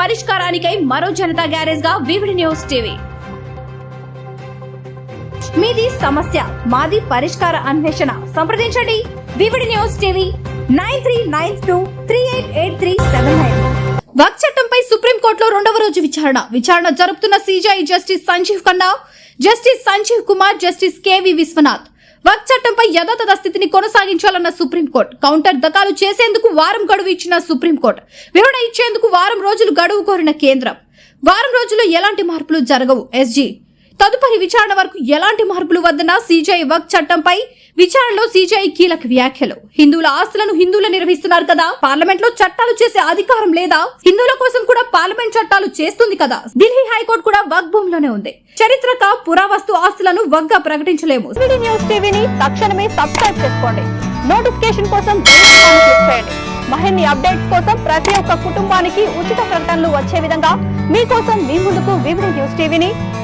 పరిష్కారానికై మరో జనతా గ్యారేజ్గా వివిడి న్యూస్ టీవీ. మీది సమస్య మాది పరిష్కార అన్వేషణ. సంప్రదించండి. VVD news TV nine three nine two three eight eight three seven nine. Waqf చట్టంపై సుప్రీంకోర్టులో రెండవ రోజు విచారణ. విచారణ జరుపుతున్న CJI justice Sanjiv Khanna justice Sanjiv Kumar justice KV Viswanath. Waqf చట్టంపై యథాతథ స్థితిని కొనసాగించాలన్న సుప్రీంకోర్టు. కౌంటర్ దఖాలు చేసేందుకు వారం గడువు ఇచ్చిన సుప్రీంకోర్టు. వివరణ ఇచ్చేందుకు వారం రోజులు గడువు కోరిన కేంద్రం. వారం రోజుల్లో ఎలాంటి మార్పులు జరగవు. ఎస్జీ తదుపరి విచారణ వరకు ఎలాంటి మార్పులు వద్దన సీజీఐ వక్ చట్టంపై విచారణలో సీజీఐ కీలక వ్యాఖ్యలు. హిందువుల ఆస్తులను హిందువులు నిర్వహిస్తున్నారు కదా? పార్లమెంట్లో చట్టాలు చేసే అధికారం లేదా? హిందువుల కోసం కూడా పార్లమెంట్ చట్టాలు చేస్తుంది కదా? ఢిల్లీ హైకోర్టు కూడా వక్ భూమిలోనే ఉంది. చరిత్రక పురావస్తు ఆస్తులను వక్గా ప్రకటించలేము న్యూస్ టీవీని తక్షణమే సబ్స్క్రైబ్ చేసుకోండి. నోటిఫికేషన్ కోసం బెల్ క్లిక్ చేయండి. మరిన్ని అప్డేట్స్ కోసం ప్రతి ఒక్క కుటుంబానికి ఉచిత ప్రకటనలు వచ్చే విధంగా మీకోసం మీ ముందుకు వివిధ న్యూస్ టీవీని